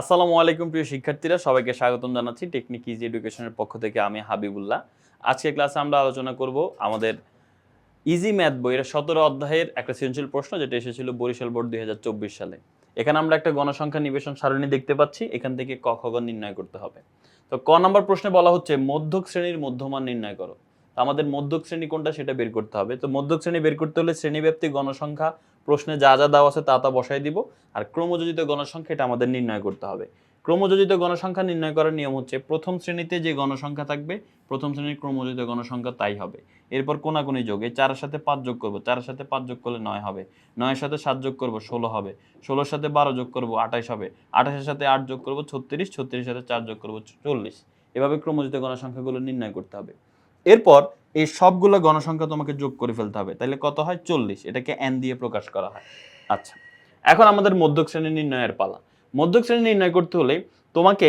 আসসালামু আলাইকুম প্রিয় শিক্ষার্থীরা, সবাইকে স্বাগতম জানাচ্ছি টেকনিক ইজি এডুকেশনের পক্ষ থেকে আমি হাবিবুল্লাহ। আজকে ক্লাসে আমরা আলোচনা করব আমাদের ইজি ম্যাথ বইয়ের সতেরো অধ্যায়ের একটা সৃজনশীল প্রশ্ন, যেটা এসেছিল বরিশাল বোর্ড দুই হাজার চব্বিশ সালে। এখানে আমরা একটা গণসংখ্যা নিবেশন সারণী দেখতে পাচ্ছি, এখান থেকে ক খ নির্ণয় করতে হবে। তো ক নম্বর প্রশ্নে বলা হচ্ছে, মধ্যক শ্রেণির মধ্যমান নির্ণয় করো। আমাদের মধ্যক শ্রেণি কোনটা সেটা বের করতে হবে। তো মধ্যক শ্রেণি বের করতে হলে শ্রেণীব্যাপ্তি, গণসংখ্যা প্রশ্নে যা যা দেওয়া আছে তা তা বসাই দিব। আর ক্রমযোজিত গণসংখ্যা এটা আমাদের নির্ণয় করতে হবে। ক্রমযোজিত গণসংখ্যা নির্ণয় করার নিয়ম হচ্ছে প্রথম শ্রেণীতে যে গণসংখ্যা থাকবে, প্রথম শ্রেণির ক্রমযোজিত গণসংখ্যা তাই হবে। এরপর কোনাকুনি যোগ, এই চারের সাথে পাঁচ যোগ করব। চারের সাথে পাঁচ যোগ করলে নয় হবে। নয়ের সাথে সাত যোগ করব, ষোলো হবে। ষোলোর সাথে বারো যোগ করব, আঠাশ হবে। আঠাশের সাথে আট যোগ করব, ছত্রিশ। ছত্রিশের সাথে চার যোগ করব, চল্লিশ। এভাবে ক্রমযোজিত গণসংখ্যাগুলো নির্ণয় করতে হবে। এরপর এই সবগুলো গণসংখ্যা তোমাকে যোগ করে ফেলতে হবে। তাহলে কত হয়? চল্লিশ। এটাকে এন দিয়ে প্রকাশ করা হয়। আচ্ছা। এখন আমাদের মধ্যক শ্রেণি নির্ণয়ের পালা। মধ্যক শ্রেণি নির্ণয় করতে হলে তোমাকে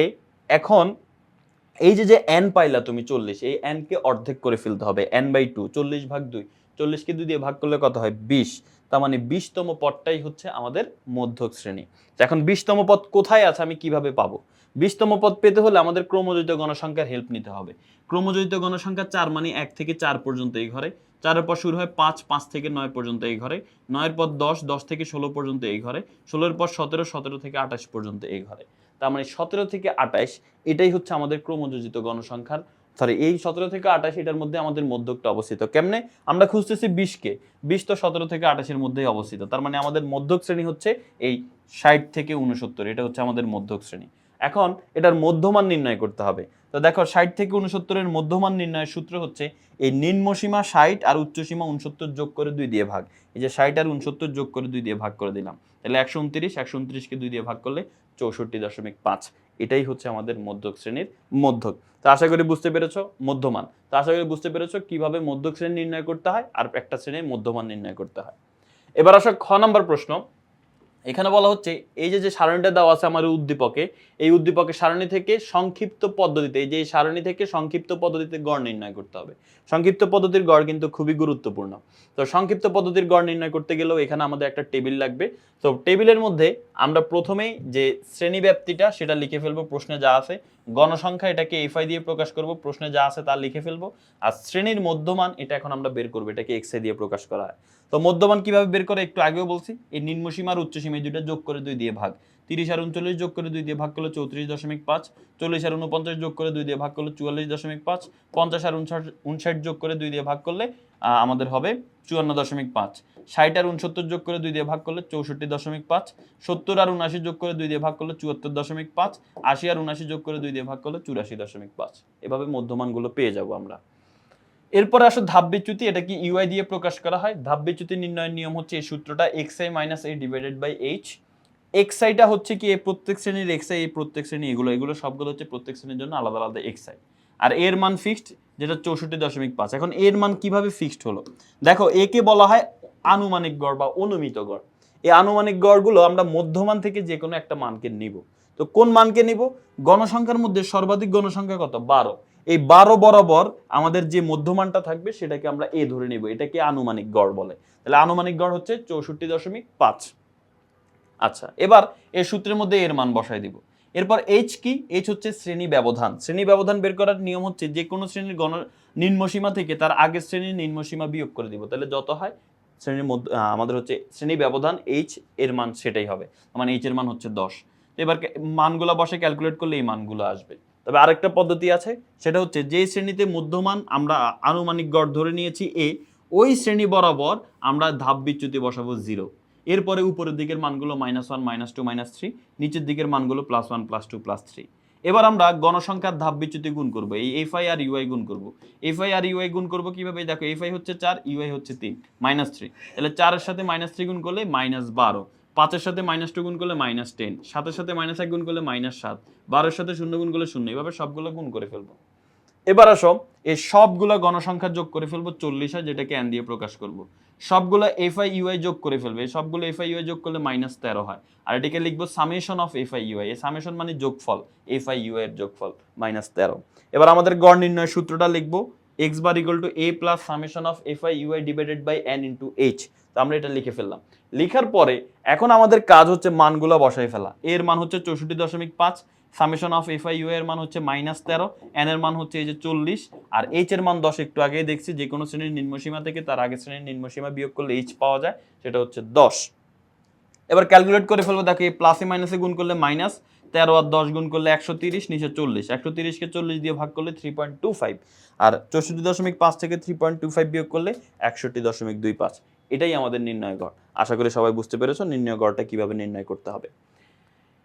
এখন এই যে যে এন পাইলা তুমি চল্লিশ, এই এনকে অর্ধেক করে ফেলতে হবে। এন বাই টু চল্লিশ ভাগ দুই। চল্লিশকে দুই দিয়ে ভাগ করলে কত হয়? বিশ। তার মানে বিশতম পদটাই হচ্ছে আমাদের মধ্যক শ্রেণি। এখন বিশতম পদ কোথায় আছে আমি কীভাবে পাবো? বিশতম পদ পেতে হলে আমাদের ক্রমযোজিত গণসংখ্যার হেল্প নিতে হবে। ক্রমযোজিত গণসংখ্যা চার মানে এক থেকে চার পর্যন্ত এই ঘরে। চারের পর শুরু হয় পাঁচ পাঁচ থেকে নয় পর্যন্ত এই ঘরে। নয়ের পর দশ দশ থেকে ষোলো পর্যন্ত এই ঘরে। ষোলোর পর সতেরো সতেরো থেকে আঠাশ পর্যন্ত এই ঘরে। তার মানে সতেরো থেকে আঠাশ, এটাই হচ্ছে আমাদের ক্রমযোজিত গণসংখ্যার সরি এই সতেরো থেকে আঠাশ এটার মধ্যে আমাদের মধ্যকটা অবস্থিত। কেমনে? আমরা খুঁজতেছি বিশকে। বিশ তো সতেরো থেকে আঠাশের মধ্যেই অবস্থিত। তার মানে আমাদের মধ্যক শ্রেণি হচ্ছে এই ষাট থেকে উনসত্তর। এটা হচ্ছে আমাদের মধ্যক শ্রেণি। এখন এটার মধ্যমান নির্ণয় করতে হবে। তো দেখো, ষাট থেকে উনসত্তরের মধ্যমান নির্ণয়ের সূত্র হচ্ছে এই নিম্নসীমা ষাট আর উচ্চসীমা উনসত্তর যোগ করে দুই দিয়ে ভাগ। এই যে ষাট আর উনসত্তর যোগ করে দুই দিয়ে ভাগ করে দিলাম। তাহলে একশো উনত্রিশ, একশো উনত্রিশকে দুই দিয়ে ভাগ করলে চৌষট্টি দশমিক পাঁচ। এটাই হচ্ছে আমাদের মধ্যক শ্রেণির মধ্যক। তো আশা করি বুঝতে পেরেছ? মধ্যমান। তো আশা করি বুঝতে পেরেছ কীভাবে মধ্যক শ্রেণি নির্ণয় করতে হয় আর একটা শ্রেণির মধ্যমান নির্ণয় করতে হয়। এবার আসো খ নম্বর প্রশ্ন। এখানে বলা হচ্ছে, এই যে যে সারণীটা দেওয়া আছে আমার উদ্দীপকে, এই উদ্দীপকের সারণী থেকে সংক্ষিপ্ত পদ্ধতিতে, এই যে সারণী থেকে সংক্ষিপ্ত পদ্ধতিতে গড় নির্ণয় করতে হবে। সংক্ষিপ্ত পদ্ধতির গড় কিন্তু খুবই গুরুত্বপূর্ণ। তো সংক্ষিপ্ত পদ্ধতির গড় নির্ণয় করতে গেলেও এখানে আমাদের একটা টেবিল লাগবে। তো টেবিলের মধ্যে আমরা প্রথমেই যে শ্রেণি ব্যাপ্তিটা সেটা লিখে ফেলব, প্রশ্নে যা আছে। গণসংখ্যা, এটাকে এফআই দিয়ে প্রকাশ করব, প্রশ্নে যা আছে তা লিখে ফেলব। আর শ্রেণির মধ্যমান, এটা এখন আমরা বের করব, এটাকে এক্সআই দিয়ে প্রকাশ করা হয়। তো মধ্যমান কীভাবে বের করে একটু আগেও বলছি, এই নিম্নসীমা আর উচ্চসীমা দুইটা যোগ করে দুই দিয়ে ভাগ। তিরিশ আর উনচল্লিশ যোগ করে দুই দিয়ে ভাগ করলে চৌত্রিশ দশমিক পাঁচ, চল্লিশ আর উনপঞ্চাশ যোগ করে দুই দিয়ে ভাগ করলে চুয়াল্লিশ দশমিক পাঁচ, পঞ্চাশ আর উনষাট উনষাট যোগ করে দুই দিয়ে ভাগ করলে আমাদের হবে চুয়ান্ন দশমিক পাঁচ। ষাট আর উনসত্তর যোগ করে দুই দিয়ে ভাগ করলে চৌষট্টি দশমিক পাঁচ, সত্তর আর উনআশি যোগ করে দুই দিয়ে ভাগ করলে চুয়াত্তর দশমিক পাঁচ, আশি আর উনআশি যোগ করে দুই দিয়ে ভাগ করলে চুরাশি দশমিক পাঁচ। এভাবে মধ্যমানগুলো পেয়ে যাব আমরা। এরপর আসো ধাপ বিচ্যুতি, এটা কি ইউআই দিয়ে প্রকাশ করা হয়? ধাপ বিচ্যুতি নির্ণয়ের নিয়ম হচ্ছে এই সূত্রটা x i minus a divided by h x আইটা হচ্ছে কি, এই প্রত্যেক শ্রেণির এক্স আই এই প্রত্যেক শ্রেণি এগুলো এগুলো সবগুলো হচ্ছে প্রত্যেক শ্রেণির জন্য আলাদা আলাদা এক্স আই আর এর মান ফিক্সড যেটা চৌষট্টি দশমিক পাঁচ। এখন এর মান কীভাবে ফিক্সড হলো? দেখো একে বলা হয় আনুমানিক গড় বা অনুমিত গড়। এই আনুমানিক গড়গুলো আমরা মধ্যমান থেকে যে কোনো একটা মানকে নিব। তো কোন মানকে নিব? গণসংখ্যার মধ্যে সর্বাধিক গণসংখ্যা কত? বারো। এই বারো বরাবর আমাদের যে মধ্যমানটা থাকবে সেটাকে আমরা এ ধরে নিব, এটাকে আনুমানিক গড় বলে। তাহলে আনুমানিক গড় হচ্ছে চৌষট্টি দশমিক পাঁচ। আচ্ছা এবার এই সূত্রের মধ্যে এর মান বসাই দিব। এরপর এইচ কি? এইচ হচ্ছে শ্রেণি ব্যবধান। শ্রেণি ব্যবধান বের করার নিয়ম হচ্ছে যে কোনো শ্রেণির গণ নিম্নসীমা থেকে তার আগের শ্রেণির নিম্নসীমা বিয়োগ করে দিব। তাহলে যত হয়, শ্রেণির মধ্যে আমাদের হচ্ছে শ্রেণি ব্যবধান এইচ এর মান সেটাই হবে। মানে এইচ এর মান হচ্ছে দশ। এবার মানগুলো বসে ক্যালকুলেট করলে এই মানগুলো আসবে। তবে আরেকটা পদ্ধতি আছে, সেটা হচ্ছে যে শ্রেণীতে মধ্যমান আমরা আনুমানিক গড় ধরে নিয়েছি এ ওই শ্রেণি বরাবর আমরা ধাপ বিচ্যুতি বসাবো জিরো এরপরে উপরের দিকের মানগুলো minus one minus two minus three নিচের দিকের মানগুলো plus one plus two plus three এবার আমরা গণসংখ্যার ধাপ বিচ্যুতি গুণ করব, এই এফ আই আর ইউআই গুণ করব। এফ আই আর ইউআই গুণ করব কীভাবে? দেখো এফ আই হচ্ছে চার ইউআই হচ্ছে তিন মাইনাস থ্রি তাহলে চারের সাথে মাইনাস থ্রি গুণ করলে মাইনাস বারো। পাঁচের সাথে মাইনাস টু গুণ করলে মাইনাস টেন সাতের সাথে মাইনাস এক গুণ করলে মাইনাস সাত, বারোর সাথে শূন্য গুণ করলে শূন্য, এভাবে সবগুলো গুণ করে ফেলব। এবার আসো, এই সবগুলো গণসংখ্যা যোগ করে ফেলব চল্লিশ হয় যেটাকে এন দিয়ে প্রকাশ করব। সবগুলো এফ আই ইউআই যোগ করে ফেলবে, এই সবগুলো এফ আই ইউআই যোগ করলে মাইনাস তেরো হয়। আর এটাকে লিখব summation of f i u i এই সামেশন মানে যোগফল এফ আই ইউআই এর যোগফল মাইনাস তেরো। এবার আমাদের গড় নির্ণয় সূত্রটা লিখব x bar equal to a plus summation of f i u i divided by n into h তো আমরা এটা লিখে ফেললাম। লিখার পরে এখন আমাদের কাজ হচ্ছে মানগুলো বসাই ফেলা। এর মান হচ্ছে চৌষট্টি দশমিক পাঁচ সামেশন অফ এফ এর মান হচ্ছে মাইনাস তেরো এন এর মান হচ্ছে এই যে চল্লিশ, আর এইচ এর মান দশ একটু আগেই দেখছি, যে কোনো শ্রেণির নিম্নসীমা থেকে তার আগের শ্রেণির নিম্নসীমা বিয়োগ করলে এইচ পাওয়া যায়, সেটা হচ্ছে দশ। এবার ক্যালকুলেট করে ফেলব, দেখো এই প্লাসে মাইনাসে গুণ করলে মাইনাস তেরো আর দশ গুণ করলে একশো তিরিশ, নিচে চল্লিশ। একশো তিরিশকে চল্লিশ দিয়ে ভাগ করলে থ্রি পয়েন্ট টু ফাইভ আর চৌষট্টি দশমিক পাঁচ থেকে থ্রি পয়েন্ট টু ফাইভ বিয়োগ করলে একষট্টি দশমিক দুই পাঁচ। এটাই আমাদের নির্ণয় গড়। আশা করি সবাই বুঝতে পেরেছ নির্ণয় গড়টা কীভাবে নির্ণয় করতে হবে।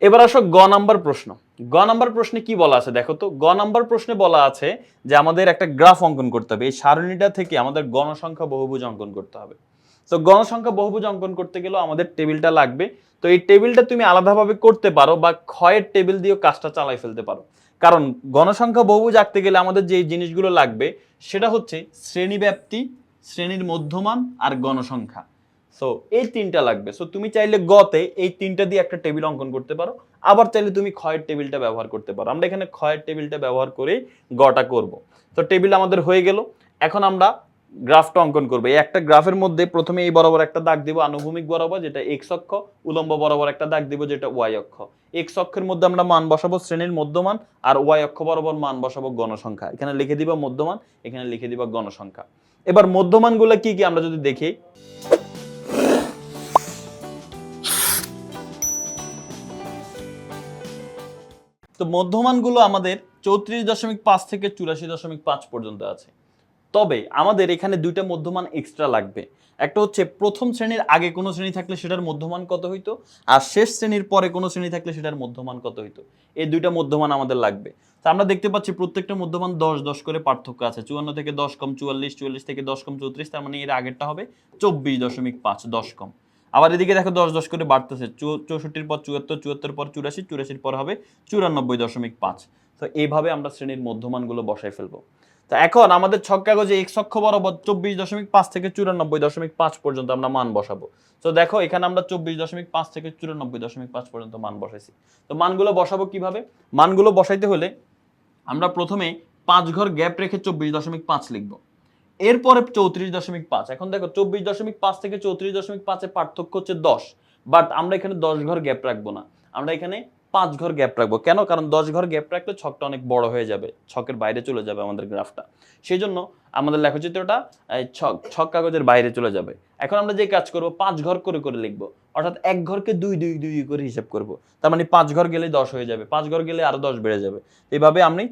এবার আসো গ নাম্বার প্রশ্ন। গ নাম্বার প্রশ্নে কি বলা আছে? দেখো তো, গ নাম্বার প্রশ্নে বলা আছে যে আমাদের একটা গ্রাফ অঙ্কন করতে হবে। এই সারণীটা থেকে আমাদের গণসংখ্যা বহুভুজ অঙ্কন করতে হবে। তো গণসংখ্যা বহুভুজ অঙ্কন করতে গেলেও আমাদের টেবিলটা লাগবে। তো এই টেবিলটা তুমি আলাদাভাবে করতে পারো বা ক্ষয়ের টেবিল দিয়েও কাজটা চালাই ফেলতে পারো। কারণ গণসংখ্যা বহুভুজ আঁকতে গেলে আমাদের যে জিনিসগুলো লাগবে সেটা হচ্ছে শ্রেণীব্যাপ্তি শ্রেণির মধ্যমান আর গণসংখ্যা। সো এই তিনটা লাগবে। সো তুমি চাইলে গতে এই তিনটা দিয়ে একটা টেবিল অঙ্কন করতে পারো। আবার চাইলে তুমি ক্ষয়ের টেবিলটা ব্যবহার করতে পারো। আমরা এখানে ক্ষয়ের টেবিলটা ব্যবহার করেই গটা করব। তো টেবিল আমাদের হয়ে গেল। এখন আমরা গ্রাফটা অঙ্কন করব। এই একটা গ্রাফের মধ্যে প্রথমে এই বরাবর একটা দাগ দিব আনুভূমিক বরাবর, যেটা এক্স অক্ষ, উলম্ব বরাবর একটা দাগ দিব, যেটা ওয়াই অক্ষ। এক্স অক্ষের মধ্যে আমরা মান বসাবো শ্রেণির মধ্যমান আর ওয়াই অক্ষ বরাবর মান বসাবো গণসংখ্যা। এখানে লিখে দিবা মধ্যমান, এখানে লিখে দিবা গণসংখ্যা। এবার মধ্যমানগুলো কি কি আমরা যদি দেখি? তো মধ্যমানগুলো আমাদের চৌত্রিশ দশমিক পাঁচ থেকে চুরাশি দশমিক পাঁচ পর্যন্ত আছে। তবে আমাদের এখানে দুইটা মধ্যমান এক্সট্রা লাগবে। একটা হচ্ছে প্রথম শ্রেণির আগে কোনো শ্রেণি থাকলে সেটার মধ্যমান কত হইতো? আর শেষ শ্রেণির পরে কোনো শ্রেণি থাকলে সেটার মধ্যমান কত হইতো? এই দুইটা মধ্যমান আমাদের লাগবে। তো আমরা দেখতে পাচ্ছি প্রত্যেকটা মধ্যমান দশ দশ করে পার্থক্য আছে। চুয়ান্ন থেকে দশ কম চুয়াল্লিশ চুয়াল্লিশ থেকে দশ কম চৌত্রিশ, তার মানে এর আগেরটা হবে চব্বিশ দশমিক পাঁচ, দশ কম। আবার এদিকে দেখো দশ দশ করে বাড়তেছে। চৌষট্টির পর চুয়াত্তর চুয়াত্তর পর চুরাশি, চুরাশির পর হবে চুরানব্বই দশমিক পাঁচ। তো এইভাবে আমরা শ্রেণির মধ্যমানগুলো বসাই ফেলব। তো এখন আমাদের ছক কাগজে এক অক্ষ বরাবর চব্বিশ দশমিক পাঁচ থেকে চুরানব্বই দশমিক পাঁচ পর্যন্ত আমরা মান বসাবো। তো দেখো, এখানে আমরা চব্বিশ দশমিক পাঁচ থেকে চুরানব্বই দশমিক পাঁচ পর্যন্ত মান বসাইছি। তো মানগুলো বসাবো কীভাবে? মানগুলো বসাইতে হলে আমরা প্রথমে পাঁচ ঘর গ্যাপ রেখে চব্বিশ দশমিক পাঁচ লিখব। এরপরে চৌত্রিশ দশমিক পাঁচ। এখন দেখো, চব্বিশ দশমিক পাঁচ থেকে চৌত্রিশ দশমিক পাঁচের পার্থক্য হচ্ছে দশ, বাট আমরা এখানে দশ ঘর গ্যাপ রাখব না। আমরা এখানে পাঁচ ঘর গ্যাপ রাখব। কেন? কারণ দশ ঘর গ্যাপ রাখলে ছকটা অনেক বড় হয়ে যাবে, ছকের বাইরে চলে যাবে আমাদের গ্রাফটা সেই জন্য আমাদের লেখচিত্রটা ছক ছক কাগজের বাইরে চলে যাবে। এখন আমরা যে কাজ করব, পাঁচ ঘর করে করে লিখব। অর্থাৎ এক ঘরকে দুই দুই দুই করে হিসাব করব। তার মানে পাঁচ ঘর গেলে দশ হয়ে যাবে। পাঁচ ঘর গেলে আরও দশ বেড়ে যাবে। এইভাবে আমি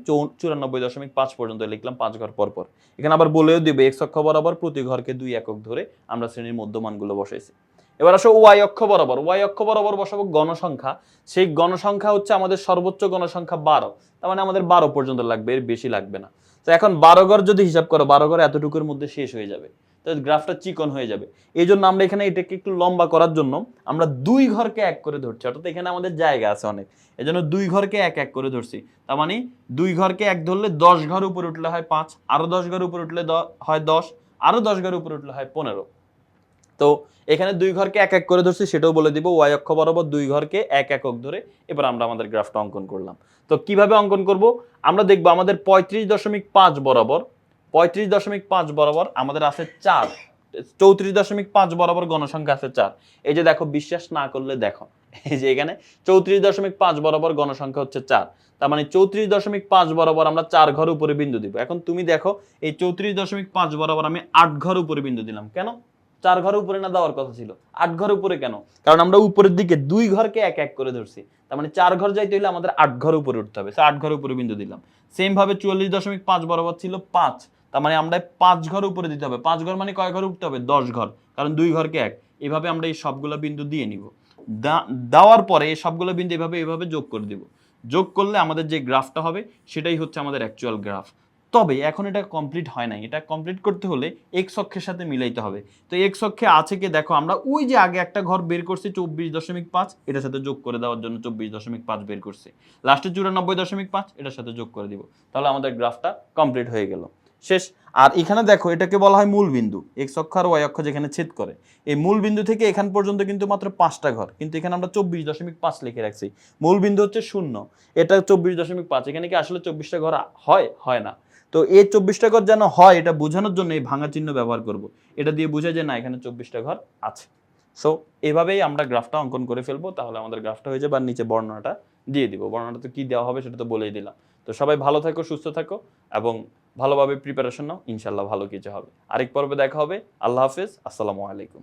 চুরানব্বই দশমিক পাঁচ পর্যন্ত লিখলাম পাঁচ ঘর পর পর। এখানে আবার বলেও দিবে, এক্স অক্ষ বরাবর প্রতি ঘরকে দুই একক ধরে আমরা শ্রেণির মধ্যমানগুলো বসাইছি। এবার আসো ওয়াই অক্ষ বরাবর। ওয়াই অক্ষ বরাবর বসাবো গণসংখ্যা। সেই গণসংখ্যা হচ্ছে আমাদের সর্বোচ্চ গণসংখ্যা বারো। তার মানে আমাদের বারো পর্যন্ত লাগবে, এর বেশি লাগবে না। তো এখন বারো ঘর যদি হিসাব করো, বারো ঘর এতটুকুর মধ্যে শেষ হয়ে যাবে। তো গ্রাফটা চিকন হয়ে যাবে। এই জন্য আমরা এখানে এটাকে একটু লম্বা করার জন্য আমরা দুই ঘরকে এক করে ধরছি। অর্থাৎ এখানে আমাদের জায়গা আছে অনেক। এই জন্য দুই ঘরকে এক এক করে ধরছি। তার মানে দুই ঘরকে এক ধরলে দশ ঘর উপরে উঠলে হয় পাঁচ, আরও দশ ঘর উপরে উঠলে হয় দশ, আরও দশ ঘর উপরে উঠলে হয় পনেরো। তো এখানে দুই ঘরকে এক এক করে ধরছি, সেটাও বলে দিব ওয়াই অক্ষ বরাবর দুই ঘরকে এক একক ধরে এবার আমরা আমাদের গ্রাফটা অঙ্কন করলাম। তো কীভাবে অঙ্কন করব? আমরা দেখব আমাদের পঁয়ত্রিশ দশমিক পাঁচ বরাবর, পঁয়ত্রিশ দশমিক পাঁচ বরাবর আমাদের আছে চার, চৌত্রিশ দশমিক পাঁচ বরাবর গণসংখ্যা আছে চার। এই যে দেখো, বিশ্বাস না করলে দেখো, এই যে এখানে চৌত্রিশ দশমিক পাঁচ বরাবর গণসংখ্যা হচ্ছে চার। তার মানে চৌত্রিশ দশমিক পাঁচ বরাবর আমরা চার ঘর উপরে বিন্দু দিব। এখন তুমি দেখো, এই চৌত্রিশ দশমিক পাঁচ বরাবর আমি আট ঘর উপরে বিন্দু দিলাম। কেন? চার ঘর উপরে না দেওয়ার কথা ছিল। আট ঘর উপরে কেন? কারণ আমরা উপরের দিকে দুই ঘরকে এক এক করে ধরছি। তার মানে চার ঘর যাইতে হলে আমাদের আট ঘর উপরে উঠতে হবে। আট ঘর উপরে বিন্দু দিলাম। সেম ভাবে চুয়াল্লিশ দশমিক পাঁচ বরাবর ছিল পাঁচ। তার মানে আমরা পাঁচ ঘর উপরে দিতে হবে। পাঁচ ঘর মানে কয় ঘর উঠতে হবে? দশ ঘর। কারণ দুই ঘরকে এক। এভাবে আমরা এই সবগুলো বিন্দু দিয়ে নিব। দেওয়ার পরে এই সবগুলো বিন্দু এভাবে এভাবে যোগ করে দিব। যোগ করলে আমাদের যে গ্রাফটা হবে, সেটাই হচ্ছে আমাদের অ্যাকচুয়াল গ্রাফ তবে এখন এটা কমপ্লিট হয় নাই। এটা কমপ্লিট করতে হলে এক্স অক্ষের সাথে মিলাইতে হবে। তো এক্স অক্ষে আছে কি? দেখো, আমরা ওই যে আগে একটা ঘর বের করছি চব্বিশ দশমিক পাঁচ, এটার সাথে যোগ করে দেওয়ার জন্য চব্বিশ দশমিক পাঁচ বের করছি। লাস্টে চুরানব্বই দশমিক পাঁচ, এটার সাথে যোগ করে দিব। তাহলে আমাদের গ্রাফটা কমপ্লিট হয়ে গেল। শেষ। আর এখানে দেখো, এটাকে বলা হয় মূল বিন্দু। এক্স অক্ষ আর ওয়াই অক্ষ যেখানে ছেদ করে। এই মূল বিন্দু থেকে এখান পর্যন্ত কিন্তু মাত্র পাঁচটা ঘর। কিন্তু এখানে আমরা চব্বিশ দশমিক পাঁচ লিখে রাখছি। মূল বিন্দু হচ্ছে শূন্য। এটা চব্বিশ দশমিক পাঁচ। এখানে কি আসলে চব্বিশটা ঘর হয়? হয় না। তো এই চব্বিশটা ঘর যেন হয়, এটা বোঝানোর জন্য এই ভাঙা চিহ্ন ব্যবহার করব। এটা দিয়ে বোঝা যে না, এখানে চব্বিশটা ঘর আছে। সো এভাবেই আমরা গ্রাফটা অঙ্কন করে ফেলব, তাহলে আমাদের গ্রাফটা হয়ে যাবে। আর নিচে বর্ণনাটা দিয়ে দিব। বর্ণনাটা তো কি দেওয়া হবে সেটা তো বলেই দিলাম। তো সবাই ভালো থাকো, সুস্থ থাকো, এবং ভালোভাবে প্রিপারেশন নাও। ইনশাল্লাহ ভালো কিছু হবে। আরেক পর্বে দেখা হবে। আল্লাহ হাফেজ। আসসালামু আলাইকুম।